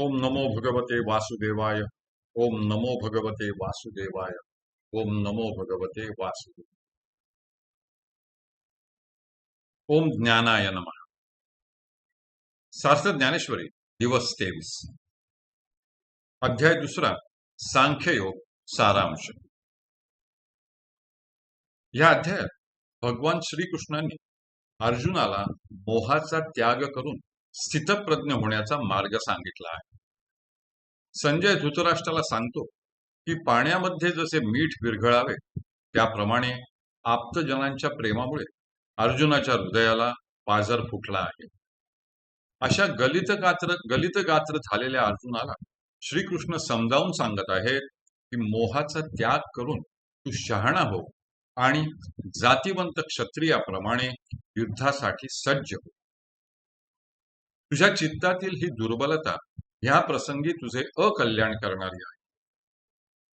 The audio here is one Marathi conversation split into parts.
ओम नमो भगवते वासुदेवाय। ओम नमो भगवते वासुदेवाय। ओम नमो भगवते वासुदेव ओम ज्ञानाय नम। शास्त्र ज्ञानेश्वरी दिवस तेवीस। अध्याय दुसरा सांख्ययोग सारांश। या अध्यायात भगवान श्रीकृष्णांनी अर्जुनाला मोहाचा त्याग करून स्थितप्रज्ञ होण्याचा मार्ग सांगितला आहे. संजय धृतराष्ट्राला सांगतो की पाण्यामध्ये जसे मीठ विरघळावे त्याप्रमाणे आप्तजनांच्या प्रेमामुळे अर्जुनाच्या हृदयाला पाझर फुटला आहे. अशा गलित गात्र गलित गात्र झालेल्या अर्जुनाला श्रीकृष्ण समजावून सांगत आहेत की मोहाचा त्याग करून तू शहाणा हो आणि जातीवंत क्षत्रियाप्रमाणे युद्धासाठी सज्ज हो. तुझ्या चित्तातील ही दुर्बलता ह्या प्रसंगी तुझे अकल्याण करणारी आहे.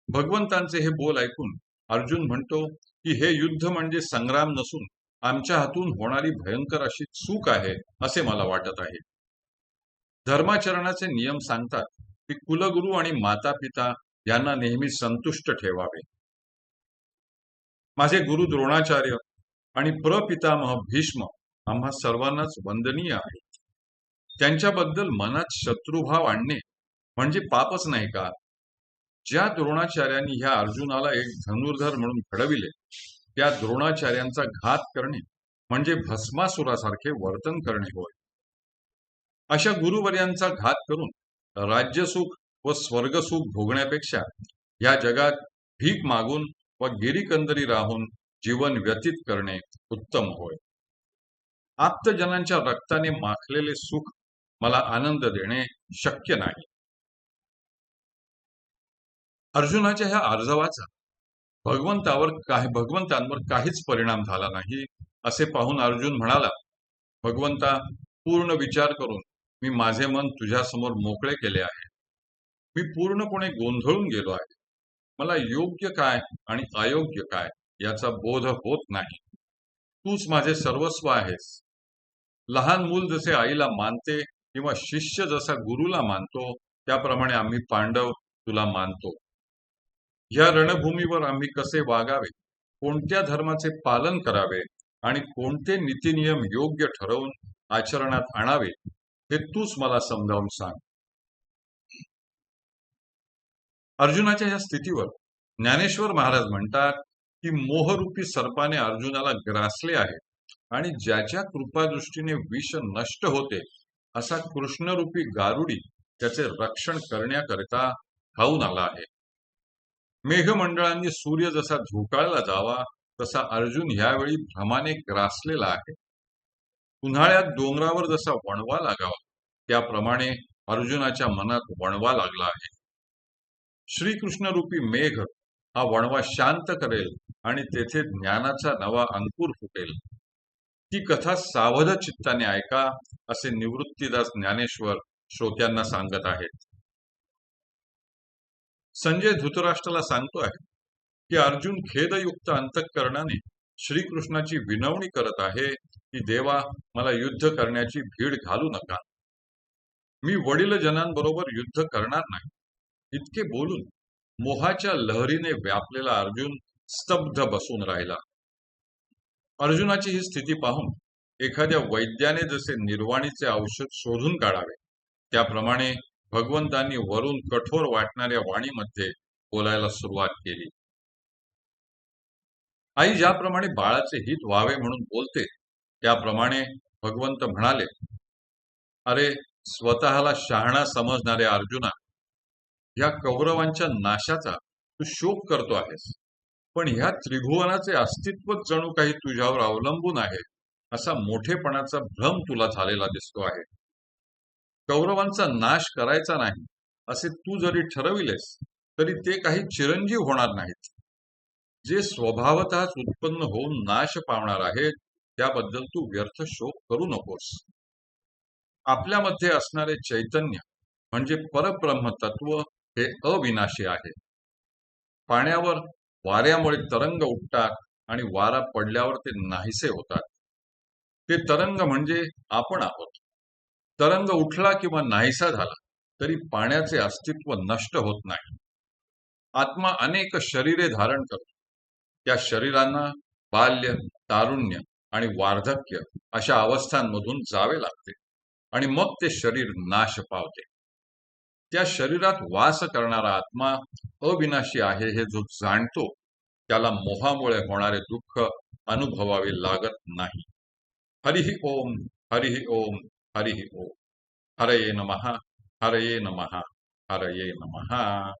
भगवंतांचे हे बोल ऐकून अर्जुन म्हणतो की हे युद्ध म्हणजे संग्राम नसून आमच्या हातून होणारी भयंकर अशी चूक आहे असे मला वाटत आहे. धर्माचरणाचे नियम सांगतात की कुलगुरू आणि माता पिता यांना नेहमी संतुष्ट ठेवावे. माझे गुरु द्रोणाचार्य आणि प्रपितामह भीष्म आम्हा सर्वांनाच वंदनीय आहे. त्यांच्याबद्दल मनात शत्रुभाव आणणे म्हणजे पापच नाही का? ज्या द्रोणाचार्यांनी ह्या अर्जुनाला एक धनुर्धर म्हणून घडविले त्या द्रोणाचार्यांचा घात करणे म्हणजे भस्मासुरासारखे वर्तन करणे होय. अशा गुरुवर्यांचा घात करून राज्यसुख व स्वर्गसुख भोगण्यापेक्षा या जगात भीक मागून व गिरीकंदरी राहून जीवन व्यतीत करणे उत्तम होय. आप्तजनांच्या रक्ताने माखलेले सुख मला आनंद देणे शक्य नाही. अर्जुनाच्या ह्या अर्जवाचा भगवंतावर काही भगवंतांवर काहीच परिणाम झाला नाही असे पाहून अर्जुन म्हणाला भगवंता पूर्ण विचार करून मी माझे मन तुझ्यासमोर मोकळे केले आहे. मी पूर्णपणे गोंधळून गेलो आहे. मला योग्य काय आणि अयोग्य काय याचा बोध होत नाही. तूच माझे सर्वस्व आहेस. लहान मूल जसे आईला मानते किंवा शिष्य जसा गुरुला मानतो त्याप्रमाणे आम्ही पांडव तुला मानतो. या रणभूमीवर आम्ही कसे वागावे? कोणत्या धर्माचे पालन करावे? आणि कोणते नीतिनियम योग्य ठरवून आचरणात आणावे? हे तूच मला समजावून सांग. अर्जुनाच्या या स्थितीवर ज्ञानेश्वर महाराज म्हणतात की मोहरूपी सर्पाने अर्जुनाला ग्रासले आहे आणि ज्याच्या कृपादृष्टीने विष नष्ट होते असा कृष्णरूपी गारुडी त्याचे रक्षण करण्याकरिता धावून आला आहे. मेघमंडळांनी सूर्य जसा झोकाळला जावा तसा अर्जुन यावेळी भ्रमाने ग्रासलेला आहे. उन्हाळ्यात डोंगरावर जसा वणवा लागावा त्याप्रमाणे अर्जुनाच्या मनात वणवा लागला आहे. श्रीकृष्णरूपी मेघ हा वणवा शांत करेल आणि तेथे ज्ञानाचा नवा अंकुर फुटेल. ती कथा सावध चित्ताने ऐका असे निवृत्तीदास ज्ञानेश्वर श्रोत्यांना सांगत आहेत. संजय धृतराष्ट्राला सांगतो आहे की अर्जुन खेदयुक्त अंतकरणाने श्रीकृष्णाची विनवणी करत आहे की देवा मला युद्ध करण्याची भीड घालू नका. मी वडील जनांबरोबर युद्ध करणार नाही. इतके बोलून मोहाच्या लहरीने व्यापलेला अर्जुन स्तब्ध बसून राहिला. अर्जुनाची ही स्थिती पाहून एखाद्या वैद्याने जसे निर्वाणीचे औषध शोधून काढावे त्याप्रमाणे भगवंतांनी वरून कठोर वाटणाऱ्या वाणीमध्ये बोलायला सुरुवात केली. आई ज्याप्रमाणे बाळाचे हित व्हावे म्हणून बोलते त्याप्रमाणे भगवंत म्हणाले अरे स्वतःला शहाणा समजणाऱ्या अर्जुना ह्या कौरवांच्या नाशाचा तू शोक करतो आहेस. पण ह्या त्रिभुवनाचे अस्तित्व जणू काही तुझ्यावर अवलंबून आहे असा मोठेपणाचा भ्रम तुला झालेला दिसतो आहे. कौरवांचा नाश करायचा नाही असे तू जरी ठरविलेस तरी ते काही चिरंजीव होणार नाहीत. जे स्वभावतःच उत्पन्न होऊन नाश पावणार आहेत त्याबद्दल तू व्यर्थ शोक करू नकोस. आपल्यामध्ये असणारे चैतन्य म्हणजे परब्रह्म तत्व हे अविनाशी आहे. पाण्यावर वाऱ्यामुळे तरंग उठतात आणि वारा पडल्यावर ते नाहीसे होतात. ते तरंग म्हणजे आपण आहोत. तरंग उठला किंवा नाहीसा झाला तरी पाण्याचे अस्तित्व नष्ट होत नाही. आत्मा अनेक शरीरे धारण करतो. त्या शरीरांना बाल्य तारुण्य आणि वार्धक्य अशा अवस्थांमधून जावे लागते आणि मग ते शरीर नाश पावते. त्या शरीरात वास करणारा आत्मा अविनाशी आहे हे जो जाणतो त्याला मोहामुळे होणारे दुःख अनुभवावे लागत नाही. हरिहि ओम हरिहि ओम हरिहि ओम. हरये नमहा हरये नमहा हरये नमहा